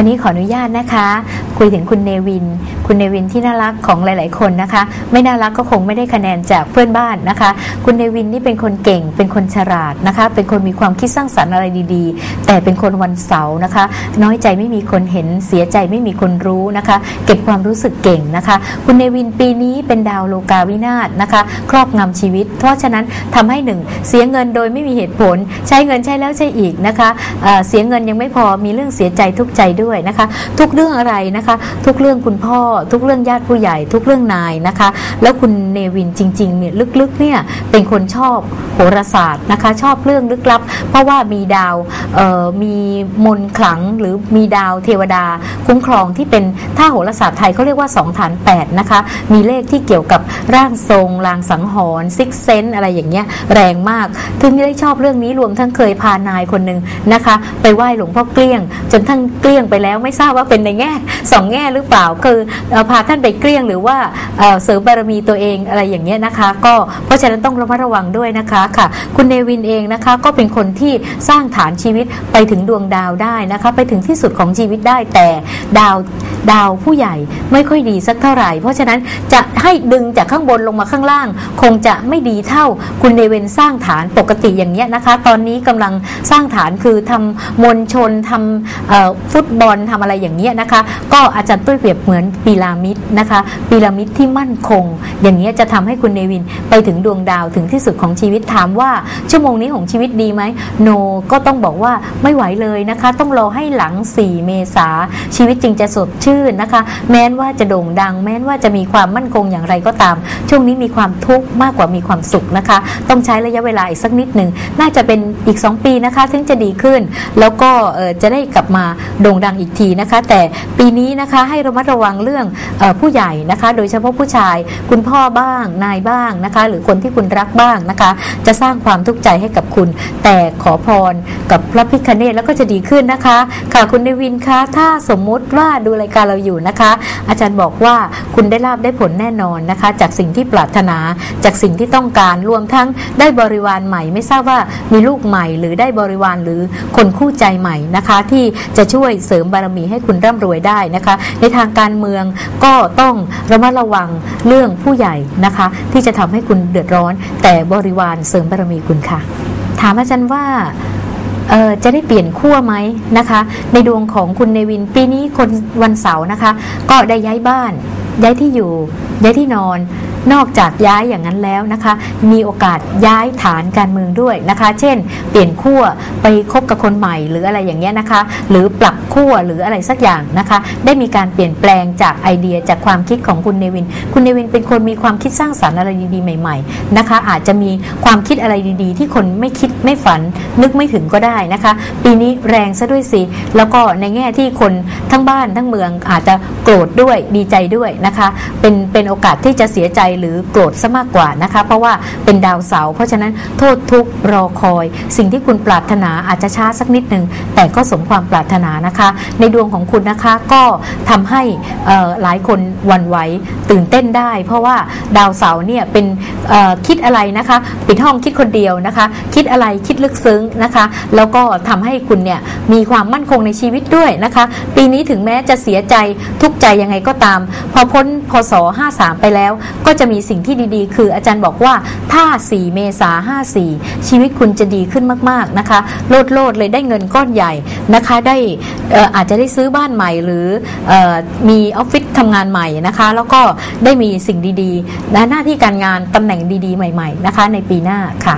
วันนี้ขออนุญาตนะคะ คุยถึงคุณเนวิน คุณเนวินที่น่ารักของหลาย ๆ คนนะคะ ไม่น่ารักก็คงไม่ได้คะแนนจากเพื่อนบ้านนะคะ คุณเนวินนี่เป็นคนเก่ง เป็นคนฉลาดนะคะ เป็นคนมีความคิดสร้างสรรค์อะไรดีๆ แต่เป็นคนวันเสาร์นะคะ น้อยใจไม่มีคนเห็นเสียใจไม่มีคนรู้นะคะ เก็บความรู้สึกเก่งนะคะ คุณเนวินปีนี้เป็นดาวโลกาวินาศนะคะ ครอบงำชีวิต เพราะฉะนั้นทำให้หนึ่งเสียเงินโดยไม่มีเหตุผล ใช้เงินใช้แล้วใช้อีกนะคะเเสียเงินยังไม่พอมีเรื่องเสียใจทุกใจด้วยนะคะ ทุกเรื่องอะไรนะคะ ทุกเรื่องคุณพ่อทุกเรื่องญาติผู้ใหญ่ทุกเรื่องนายนะคะ แล้วคุณเนวินจริงๆเนี่ยลึกๆเนี่ยเป็นคนชอบโหราศาสตร์นะคะ ชอบเรื่องลึกลับ เพราะว่ามีดาวมีมนต์ขลังหรือมีดาวเทวดา คุ้มครองที่เป็นถ้าโหราศาสตร์ไทยเขาเรียกว่า2ฐาน8นะคะมีเลขที่เกี่ยวกับร่างทรงลางสังหรณ์ซิกเซนอะไรอย่างเงี้ยแรงมากถึงได้ชอบเรื่องนี้รวมทั้งเคยพานายคนหนึ่งนะคะ ไปไหว้หลวงพ่อเกลี้ยง จนท่านเกลี้ยงไปแล้วไม่ทราบว่าเป็นในแง่สองแง่หรือเปล่าคือเอ่อพาท่านไปเกลี้ยงหรือว่าเอ่อเสริมบารมีตัวเองอะไรอย่างเงี้ยนะคะ ก็เพราะฉะนั้นต้องระมัดระวังด้วยนะคะค่ะ คุณเนวินเองนะคะก็เป็นคนที่สร้างฐานชีวิตไปถึงดวงดาวได้นะคะ ไปถึงที่สุดของชีวิตได้แต่ดาวดาวผู้ใหญ่ไม่ค่อยดีสักเท่าไหร่ เพราะฉะนั้นจะให้ดึงจากข้างบนลงมาข้างล่าง คงจะไม่ดีเท่าคุณเนเวนสร้างฐานปกติอย่างเงี้ยนะคะ ตอนนี้กำลังสร้างฐานคือทำมวลชนทำฟุตบอลทำอะไรอย่างเงี้ยนะคะ ก็อาจารย์ตุ้ยเปรียบเหมือนพีระมิดนะคะพีระมิดที่มั่นคง อย่างเงี้จะทำให้คุณเนวินไปถึงดวงดาวถึงที่สุดของชีวิตถามว่า ชั่วโมงนี้ของชีวิตดีไหมโน ก็ต้องบอกว่าไม่ไหวเลยนะคะ ต้องรอให้หลัง 4 เมษาชีวิตจริงจะสดชื่นนะคะ แม้นว่าจะโด่งดัง แม้นว่าจะมีความมั่นคงอย่างไรก็ตาม ช่วงนี้มีความทุกข์มากกว่ามีความสุขนะคะ ต้องใช้ระยะเวลาอีกสักนิดหนึ่งน่าจะเป็นอีก 2 ปีนะคะถึงจะดีขึ้น แล้วก็จะได้กลับมาโด่งดังอีกทีนะคะ แต่ปีนี้นะคะให้ระมัดระวังเรื่องเออผู้ใหญ่นะคะ โดยเฉพาะผู้ชาย คุณพ่อบ้างนายบ้างนะคะ หรือคนที่คุณรักบ้างนะคะ จะสร้างความทุกข์ใจให้กับคุณ แต่ขอพรกับพระพิคเนตแล้วก็จะดีขึ้นนะคะ ค่ะคุณเนวินคะถ้าสมมุติว่าดูรายการเราอยู่นะคะ อาจารย์บอกว่าคุณได้ลาบได้ผลแน่นอนนะคะ จากสิ่งที่ปรารถนาจากสิ่งที่ต้องการรวมทั้งได้บริวารใหม่ ไม่ทราบว่ามีลูกใหม่ หรือได้บริวารหรือคนคู่ใจใหม่นะคะ ที่จะช่วยเสริมบารมีให้คุณร่ำรวยได้นะคะ ในทางการเมืองก็ต้องระมัดระวังเรื่องผู้ใหญ่นะคะ ที่จะทำให้คุณเดือดร้อน แต่บริวารเสริมบารมีคุณค่ะ ถามอาจารย์ว่าจะได้เปลี่ยนขั้วไหมนะคะ ในดวงของคุณเนวินปีนี้คนวันเสาร์นะคะ ก็ได้ย้ายบ้าน ย้ายที่อยู่ ย้ายที่นอน นอกจากย้ายอย่างนั้นแล้วนะคะ มีโอกาสย้ายฐานการเมืองด้วยนะคะ เช่น เปลี่ยนขั้วไปคบกับคนใหม่หรืออะไรอย่างเงี้ยนะคะ หรือปรับขั้วหรืออะไรสักอย่างนะคะ ได้มีการเปลี่ยนแปลงจากไอเดียจากความคิดของคุณเนวิน คุณเนวินเป็นคนมีความคิดสร้างสรรค์อะไรดีๆใหม่ ๆนะคะ อาจจะมีความคิดอะไรดีๆ ที่คนไม่คิดไม่ฝัน นึกไม่ถึงก็ได้นะคะ ปีนี้แรงซะด้วยสิแล้วก็ในแง่ที่คนทั้งบ้านทั้งเมืองอาจจะโกรธด้วยดีใจด้วยนะคะ เป็นเป็นโอกาสที่จะเสียใจหรือโกรธซะมากกว่านะคะ เพราะว่าเป็นดาวเสาร์เพราะฉะนั้นโทษทุกข์รอคอย สิ่งที่คุณปรารถนาอาจจะช้าสักนิดหนึ่งแต่ก็สมความปรารถนานะคะ ในดวงของคุณนะคะก็ทำให้หลายคนวันไหวตื่นเต้นได้ เพราะว่าดาวเสาร์เนี่ยเป็น คิดอะไรนะคะ ปิดห้องคิดคนเดียวนะคะ คิดอะไรคิดลึกซึ้งนะคะ แล้วก็ทำให้คุณเนี่ยมีความมั่นคงในชีวิตด้วยนะคะ ปีนี้ถึงแม้จะเสียใจทุกใจยังไงก็ตาม พอพ้นพศ 53 ไปแล้ว ก็จะมีสิ่งที่ดีๆ คืออาจารย์บอกว่าถ้า 4 เมษา54 ชีวิตคุณจะดีขึ้นมากๆนะคะโลดโลดเลยได้เงินก้อนใหญ่นะคะได้เอ่อาจจะได้ซื้อบ้านใหม่หรืออมีออฟฟิศทำงานใหม่นะคะ แล้วก็ได้มีสิ่งดีๆและหน้าที่การงานตำแหน่งงดีๆ ใหม่ ๆ นะคะ ในปีหน้าค่ะ